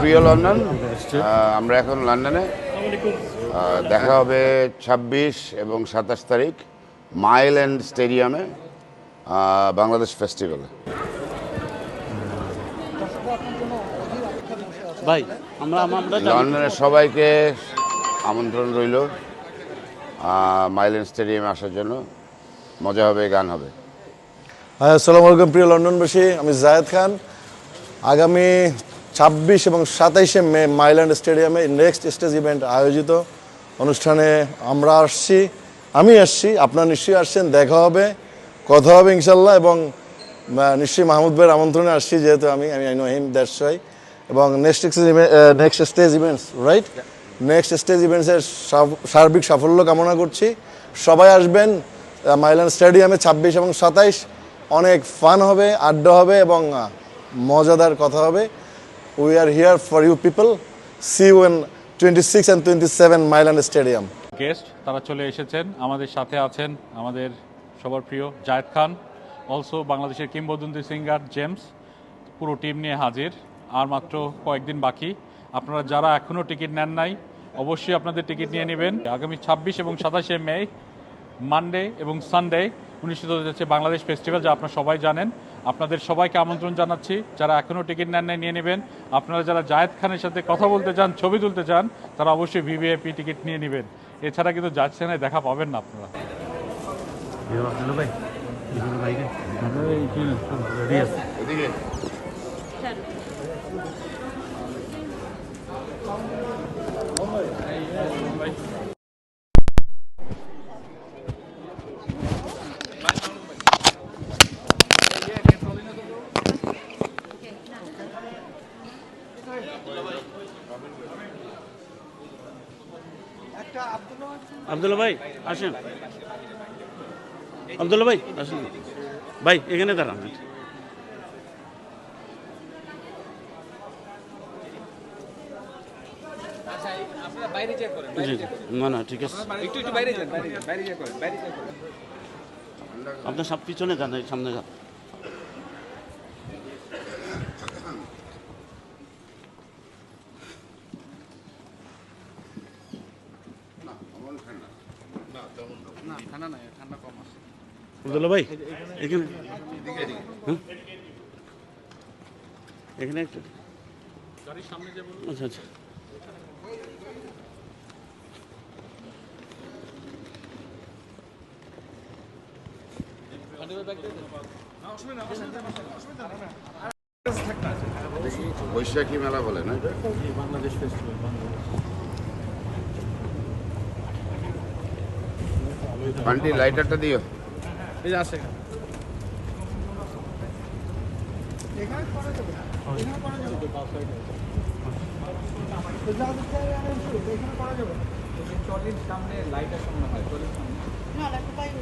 প্রিয় লন্ডন আমরা এখন লন্ডনে। দেখা হবে ছাব্বিশ এবং সাতাশ তারিখ মাইল অ্যান্ড স্টেডিয়ামে বাংলাদেশ ফেস্টিভ্যালে। ভাই আমরা আমরা লন্ডনের সবাইকে আমন্ত্রণ রইল মাইল অ্যান্ড স্টেডিয়ামে আসার জন্য। মজা হবে গান হবে। আসসালামু আলাইকুম প্রিয় লন্ডনবাসী। আমি জায়েদ খান। আগামী ছাব্বিশ এবং সাতাইশে মে মাইল্যান্ড স্টেডিয়ামে নেক্সট স্টেজ ইভেন্ট আয়োজিত। অনুষ্ঠানে আমরা আসছি আমি আসছি আপনারা নিশ্চয়ই আসছেন দেখা হবে কথা হবে ইনশাল্লাহ এবং নিশ্চয়ই মাহমুদ ভাইয়ের আমন্ত্রণে আসছি যেহেতু আমি আমি I know him that's why এবং next next stage events right next stage ইভেন্টসের সার্বিক সাফল্য কামনা করছি। সবাই আসবেন মাইল্যান্ড স্টেডিয়ামে ছাব্বিশ এবং সাতাইশ। অনেক ফান হবে, আড্ডা হবে এবং মজাদার কথা হবে। We are here for you people see when twenty six and twenty seven Myland stadium guest তারা চলে এসেছেন। আমাদের সাথে আছেন আমাদের সবার প্রিয় জায়েদ খান অলসো বাংলাদেশের কিংবদন্তি সিঙ্গার জেমস পুরো টিম নিয়ে হাজির, আর মাত্র কয়েকদিন বাকি। আপনারা যারা এখনও টিকিট নেন নাই, অবশ্যই আপনাদের টিকিট নিয়ে নেবেন। আগামী ছাব্বিশ এবং সাতাশে মে মানডে এবং সানডে অনুষ্ঠিত হতে যাচ্ছে বাংলাদেশ ফেস্টিভ্যাল যা আপনারা সবাই জানেন আপনাদের সবাইকে আমন্ত্রণ জানাচ্ছি যারা এখনও টিকিট নেন নিয়ে নেবেন আপনারা যারা জায়েদ খানের সাথে কথা বলতে চান ছবি তুলতে চান তারা অবশ্যই ভিভিআইপি টিকিট নিয়ে নেবেন এছাড়া কিন্তু জায়েদ খানের দেখা পাবেন না আপনারা আবদুল্লা ভাই আসেন। আবদুল্লা ভাই আসেন। ভাই এখানে দাঁড়ান। জি। না না ঠিক আছে। একটু একটু বাইরে যান বাইরে যান বাইরে যা করেন বাইরে যা করেন আপনার সব পিছনে যান এই সামনে যান ঠান্ডা নাই ঠান্ডা কম আছে আবদুল্লা ভাই এখানে হ্যাঁ? এখানে একটু। আচ্ছা আচ্ছা। বৈশাখী মেলা বলে না বান্টি লাইটারটা দিও এই যে আছে সামনে লাইটের সামনে হয় টলির সামনে